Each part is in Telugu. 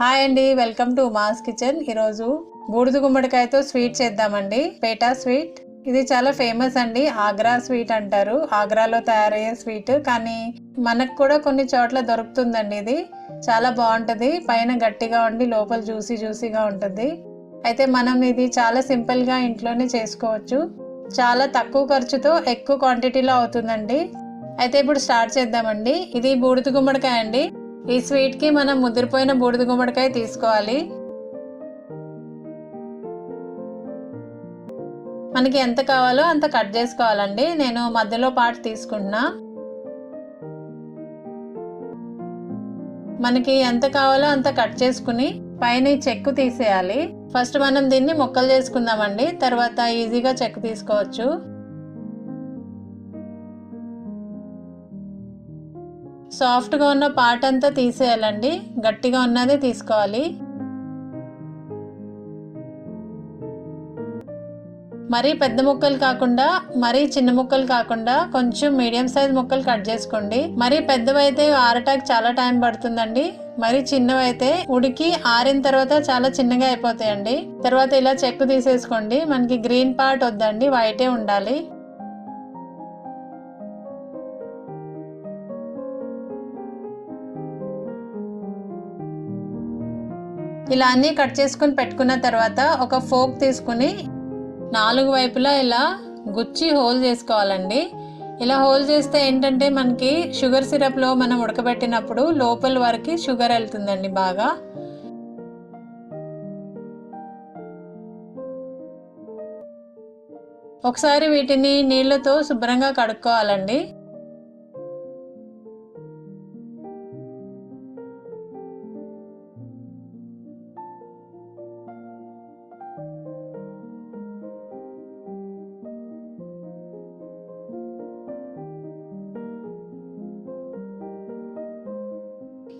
హాయ్ అండి వెల్కమ్ టు మాస్ కిచెన్. ఈరోజు బూడిద గుమ్మడికాయతో స్వీట్ చేద్దామండి. పేటా స్వీట్. ఇది చాలా ఫేమస్ అండి ఆగ్రా స్వీట్ అంటారు. ఆగ్రాలో తయారయ్యే స్వీట్. కానీ మనకు కూడా కొన్ని చోట్ల దొరుకుతుందండి ఇది. చాలా బాగుంటుంది పైన గట్టిగా ఉండి లోపల జ్యూసీ జ్యూసీగా ఉంటుంది. అయితే మనం ఇది చాలా సింపుల్గా ఇంట్లోనే చేసుకోవచ్చు. చాలా తక్కువ ఖర్చుతో ఎక్కువ క్వాంటిటీలో అవుతుందండి. అయితే ఇప్పుడు స్టార్ట్ చేద్దామండి. ఇది బూడిద గుమ్మడికాయ అండి. ఈ స్వీట్కి మనం ముదిరిపోయిన బూడిద గుమ్మడికాయ తీసుకోవాలి. మనకి ఎంత కావాలో అంత కట్ చేసుకోవాలండి. నేను మధ్యలో పాటు తీసుకుంటున్నా. మనకి ఎంత కావాలో అంత కట్ చేసుకుని పైన ఈ చెక్కు తీసేయాలి. ఫస్ట్ మనం దీన్ని ముక్కలు చేసుకుందామండి. తర్వాత ఈజీగా చెక్కు తీసుకోవచ్చు. సాఫ్ట్గా ఉన్న పార్ట్ అంతా తీసేయాలండి. గట్టిగా ఉన్నదే తీసుకోవాలి. మరీ పెద్ద ముక్కలు కాకుండా మరీ చిన్న ముక్కలు కాకుండా కొంచెం మీడియం సైజ్ ముక్కలు కట్ చేసుకోండి. మరీ పెద్దవైతే ఆరటాకి చాలా టైం పడుతుందండి. మరి చిన్నవైతే ఉడికి ఆరిన తర్వాత చాలా చిన్నగా అయిపోతాయండి. తర్వాత ఇలా చెక్కు తీసేసుకోండి. మనకి గ్రీన్ పార్ట్ వద్దండి వైటే ఉండాలి. ఇలా అన్నీ కట్ చేసుకుని పెట్టుకున్న తర్వాత ఒక ఫోక్ తీసుకుని నాలుగు వైపులా ఇలా గుచ్చి హోల్ చేసుకోవాలండి. ఇలా హోల్ చేస్తే ఏంటంటే మనకి షుగర్ సిరప్లో మనం ఉడకబెట్టినప్పుడు లోపల వరకు షుగర్ వెళ్తుందండి బాగా. ఒకసారి వీటిని నీళ్ళతో శుభ్రంగా కడుక్కోవాలండి.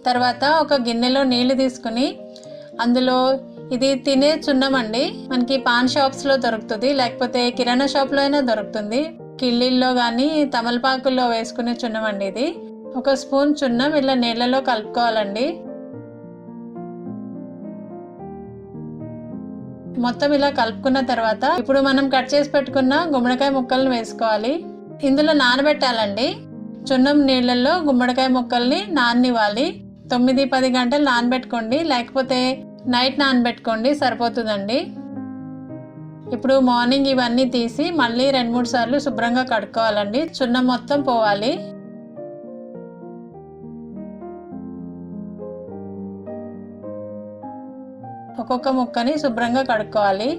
తర్వాత ఒక గిన్నెలో నీళ్ళు తీసుకుని అందులో ఇది తినే చున్నం అండి. మనకి పాన్ షాప్స్లో దొరుకుతుంది లేకపోతే కిరాణా షాప్లో అయినా దొరుకుతుంది. కిళ్ళిల్లో కానీ తమలపాకుల్లో వేసుకునే చున్నం అండి ఇది. ఒక స్పూన్ చున్నం ఇలా నీళ్ళలో కలుపుకోవాలండి. మొత్తం ఇలా కలుపుకున్న తర్వాత ఇప్పుడు మనం కట్ చేసి పెట్టుకున్న గుమ్మడికాయ ముక్కలను వేసుకోవాలి. ఇందులో నానబెట్టాలండి. చున్నం నీళ్ళల్లో గుమ్మడికాయ ముక్కల్ని నాననివ్వాలి. తొమ్మిది పది గంటలు నానబెట్టుకోండి లేకపోతే నైట్ నానబెట్టుకోండి సరిపోతుందండి. ఇప్పుడు మార్నింగ్ ఇవన్నీ తీసి మళ్ళీ రెండు మూడు సార్లు శుభ్రంగా కడుక్కోవాలండి. చున్నం మొత్తం పోవాలి. ఒక్కొక్క ముక్కని శుభ్రంగా కడుక్కోవాలి.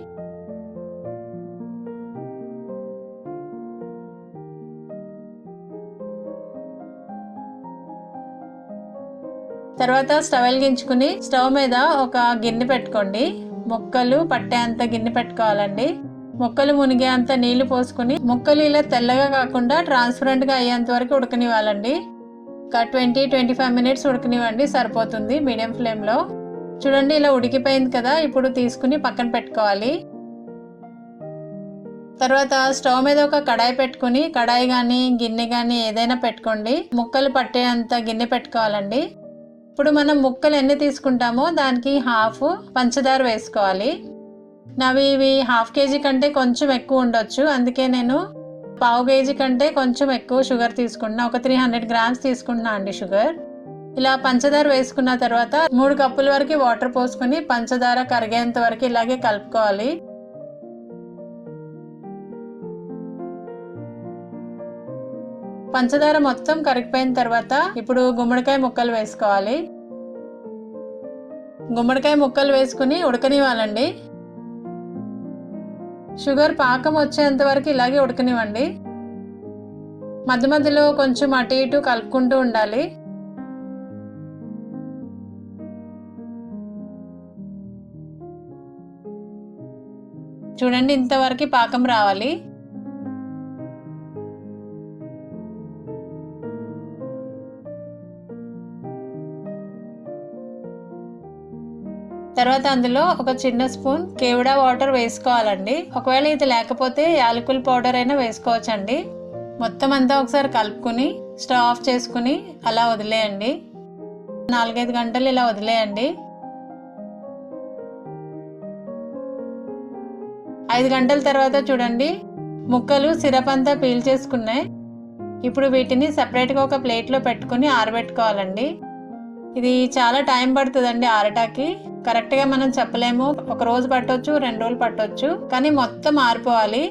తర్వాత స్టవ్ వెలిగించుకుని స్టవ్ మీద ఒక గిన్నె పెట్టుకోండి. మొక్కలు పట్టేంత గిన్నె పెట్టుకోవాలండి. మొక్కలు మునిగే అంత నీళ్ళు పోసుకుని మొక్కలు ఇలా తెల్లగా కాకుండా ట్రాన్స్పరెంట్గా అయ్యేంత వరకు ఉడకనివ్వాలండి. ఒక ట్వంటీ ట్వంటీ ఫైవ్ మినిట్స్ ఉడకనివ్వండి సరిపోతుంది మీడియం ఫ్లేమ్లో చూడండి ఇలా ఉడికిపోయింది కదా ఇప్పుడు తీసుకుని పక్కన పెట్టుకోవాలి. తర్వాత స్టవ్ మీద ఒక కడాయి పెట్టుకుని కడాయి కానీ గిన్నె కానీ ఏదైనా పెట్టుకోండి. ముక్కలు పట్టేంత గిన్నె పెట్టుకోవాలండి. ఇప్పుడు మనం ముక్కలు ఎన్ని తీసుకుంటామో దానికి హాఫ్ పంచదార వేసుకోవాలి. నవి ఇవి హాఫ్ కేజీ కంటే కొంచెం ఎక్కువ ఉండొచ్చు. అందుకే నేను పావు కేజీ కంటే కొంచెం ఎక్కువ షుగర్ తీసుకుంటున్నా. ఒక త్రీ హండ్రెడ్ గ్రామ్స్ తీసుకుంటున్నా అండి షుగర్. ఇలా పంచదార వేసుకున్న తర్వాత మూడు కప్పుల వరకు వాటర్ పోసుకుని పంచదార కరిగేంత వరకు ఇలాగే కలుపుకోవాలి. పంచదార మొత్తం కరిగిపోయిన తర్వాత ఇప్పుడు గుమ్మడికాయ ముక్కలు వేసుకోవాలి. గుమ్మడికాయ ముక్కలు వేసుకుని ఉడకనివ్వాలండి. షుగర్ పాకం వచ్చేంత వరకు ఇలాగే ఉడకనివ్వండి. మధ్య మధ్యలో కొంచెం అటు ఇటు కలుపుకుంటూ ఉండాలి. చూడండి ఇంతవరకు పాకం రావాలి. తర్వాత అందులో ఒక చిన్న స్పూన్ కేవడా వాటర్ వేసుకోవాలండి. ఒకవేళ ఇది లేకపోతే యాలకుల పౌడర్ అయినా వేసుకోవచ్చండి. మొత్తం అంతా ఒకసారి కలుపుకుని స్టవ్ ఆఫ్ చేసుకుని అలా వదిలేయండి. నాలుగైదు గంటలు ఇలా వదిలేయండి. ఐదు గంటల తర్వాత చూడండి ముక్కలు సిరప్ అంతా పీల్ చేసుకున్నాయి ఇప్పుడు వీటిని సపరేట్గా ఒక ప్లేట్లో పెట్టుకుని ఆరబెట్టుకోవాలండి. ఇది చాలా టైం పడుతుందండి ఆరటాకి. కరెక్ట్గా మనం చెప్పలేము. ఒక రోజు పట్టొచ్చు రెండు రోజులు పట్టొచ్చు కానీ మొత్తం ఆరిపోవాలి.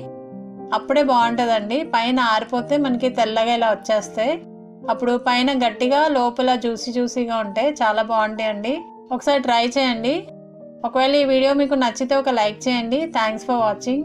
అప్పుడే బాగుంటుందండి. పైన ఆరిపోతే మనకి తెల్లగా ఇలా వచ్చేస్తాయి అప్పుడు పైన గట్టిగా లోపల జ్యూసీ జ్యూసీగా ఉంటాయి చాలా బాగుంటాయండి. ఒకసారి ట్రై చేయండి. ఒకవేళ ఈ వీడియో మీకు నచ్చితే ఒక లైక్ చేయండి. Thanks for watching